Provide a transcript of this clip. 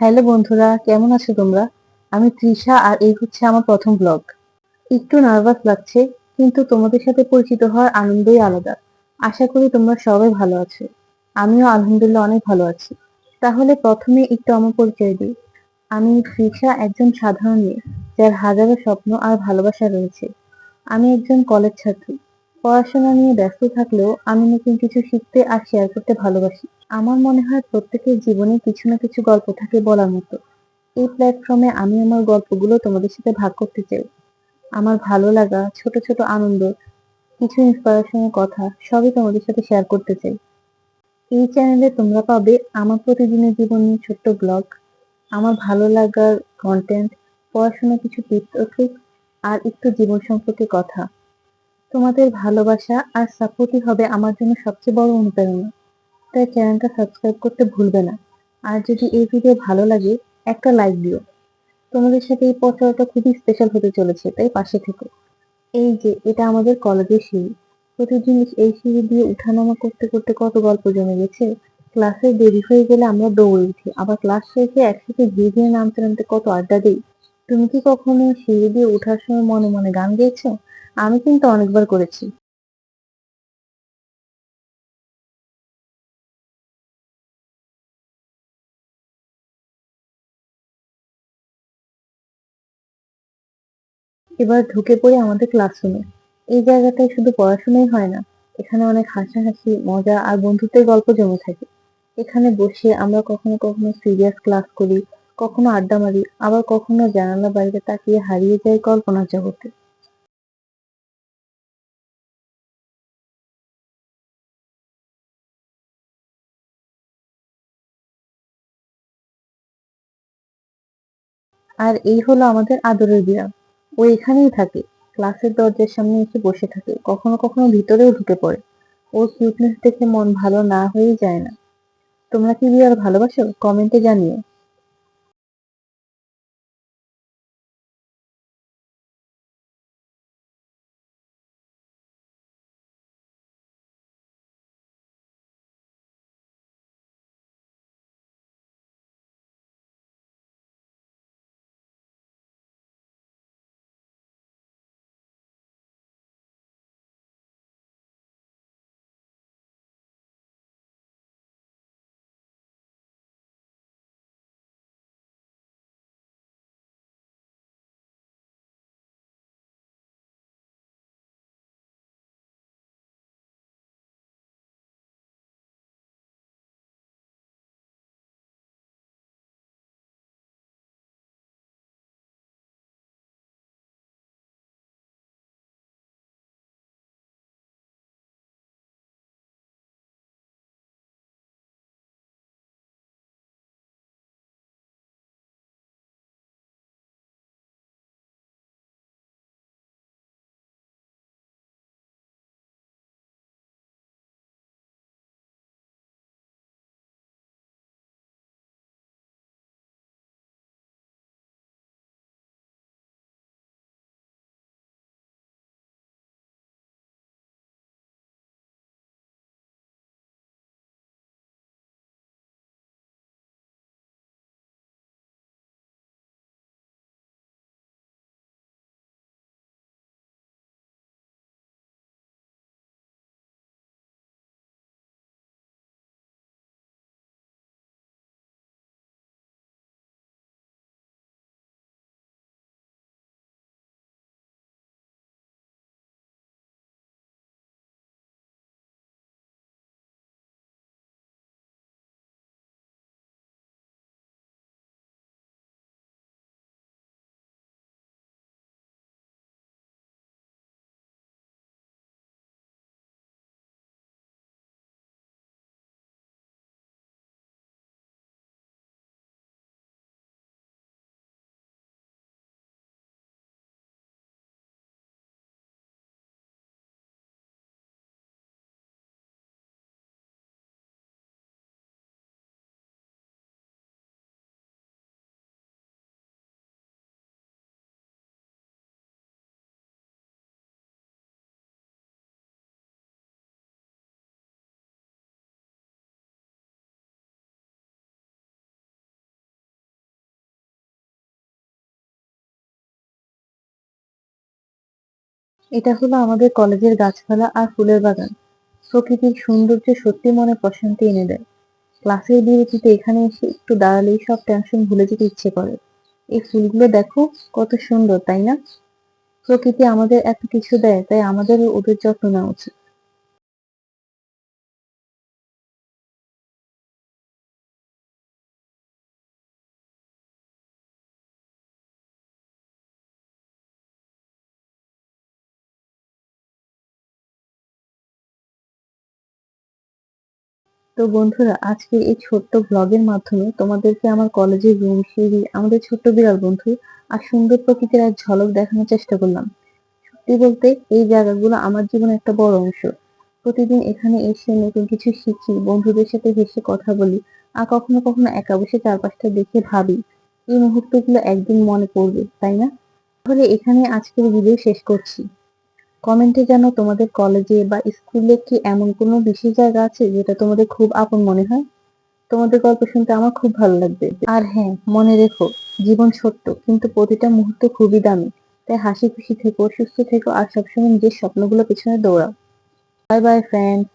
Hello বন্ধুরা, কেমন আছো তোমরা? আমি তৃষা আর এই হচ্ছে আমার প্রথম ব্লগ একটু নার্ভাস লাগছে, কিন্তু তোমাদের সাথে পরিচিত হওয়ার আনন্দই আলাদা। আশা করি তোমরা সবাই ভালো আছো। আমিও আলহামদুলিল্লাহ অনেক ভালো আছি। তাহলে প্রথমে একটু আমার পরিচয় দিই। আমি তৃষা, একজন সাধারণ মেয়ে, যার হাজারো স্বপ্ন আর ভালোবাসা রয়েছে। আমি একজন কলেজ ছাত্রী। পড়াশোনা নিয়ে ব্যস্ত থাকলেও আমি নতুন কিছু শিখতে আর শেয়ার করতে ভালোবাসি। আমার মনে হয় প্রত্যেকের জীবনে কিছু না কিছু গল্প থাকে বলার মতো। এই প্ল্যাটফর্মে আমি আমার গল্পগুলো তোমাদের সাথে ভাগ করতে চাই। আমার ভালো লাগা, ছোট ছোট আনন্দ, কিছু ইন্সপিরেশনের কথা সবই তোমাদের সাথে শেয়ার করতে চাই। এই চ্যানেলে তোমরা পাবে আমার প্রতিদিনের জীবন নিয়ে ছোট্ট ব্লগ আমার ভালো লাগার কন্টেন্ট পড়াশোনা কিছু টিপস ও ট্রিক্স আর একটু জীবন সম্পর্কে কথা। তোমাদের ভালোবাসা আর সাপোর্টই হবে আমার জন্য সবচেয়ে বড় অনুপ্রেরণা। তাই চ্যানেলটা সাবস্ক্রাইব করতে ভুলবে না। আর যদি এই ভিডিও ভালো লাগে, একটা লাইক দিও। তোমাদের সাথে এই পর্যায়টা খুবই স্পেশাল হতে চলেছে, তাই পাশে থেকো। এই যে, এটা আমাদের কলেজের সিঁড়ি। প্রতিদিন এই সিঁড়ি দিয়ে উঠানামা করতে করতে কত গল্প জমে গেছে। ক্লাসে দেরি হয়ে গেলে আমরা দৌড়ে উঠি। আবার ক্লাস শেষে একসাথে ধীরে ধীরে নামতে নামতে কত আড্ডা দিই। তুমি কি কখনো সিঁড়ি দিয়ে ওঠার সময় মনে মনে গান গেয়েছো? আমি কিন্তু অনেকবার করেছি। এবার ঢুকে পড়ি আমাদের ক্লাসরুমে এই জায়গাটায় শুধু পড়াশোনাই হয় না, এখানে অনেক হাসাহাসি, মজা আর বন্ধুত্বের গল্প জমে থাকে। এখানে বসে আমরা কখনো কখনো সিরিয়াস ক্লাস করি, কখনো আড্ডা মারি, আবার কখনো জানালা বাইরে তাকিয়ে হারিয়ে যাই কল্পনা জগতে। আর এই হলো আমাদের আদরের বিড়াল। ও এখানেই থাকে। ক্লাসের দরজার সামনে এসে বসে থাকে। কখনো কখনো ভিতরেও ঢুকে পড়ে। ওর কিউটনেস দেখে মন ভালো না হয়েই যায় না। তোমরা কি বিড়াল ভালোবাসো? কমেন্টে জানিও। এটা হলো আমাদের কলেজের গাছপালা আর ফুলের বাগান। প্রকৃতির সৌন্দর্য সত্যি মনে প্রশান্তি এনে দেয়। ক্লাসের বিরতিতে এখানে এসে একটু দাঁড়ালেই সব টেনশন ভুলে যেতে ইচ্ছে করে। এই ফুলগুলো দেখো, কত সুন্দর, তাই না? প্রকৃতি আমাদের এত কিছু দেয়, তাই আমাদের ওদের যত্ন নেওয়া উচিত। তো বন্ধুরা, আজকে এই ছোট্ট ব্লগের মাধ্যমে তোমাদেরকে আমার কলেজের রুম সিঁড়ি, আমাদের ছোট্ট বিড়াল বন্ধু আর সুন্দর প্রকৃতির এক ঝলক দেখানোর চেষ্টা করলাম। সত্যি বলতে, এই জায়গাগুলো আমার জীবনে একটা বড় অংশ। প্রতিদিন এখানে এসে নতুন কিছু শিখি, বন্ধুদের সাথে হেসে কথা বলি আর কখনো কখনো একা বসে চারপাশটা দেখে ভাবি, এই মুহূর্তগুলো একদিন মনে পড়বে, তাই না? তাহলে এখানে আজকের ভিডিও শেষ করছি। কমেন্টে যেন তোমাদের কলেজে বা স্কুলে কি এমন কোনো বিশেষ জায়গা আছে যেটা তোমাদের খুব আপন মনে হয়? তোমাদের গল্প শুনতে আমার খুব ভালো লাগবে। আর হ্যাঁ মনে রেখো, জীবন সত্য, কিন্তু প্রতিটা মুহূর্ত খুবই দামি। তাই হাসি খুশি থেকো, সুস্থ থেকো আর সবসময় নিজের স্বপ্নগুলো পেছনে দৌড়াও। Bye bye friends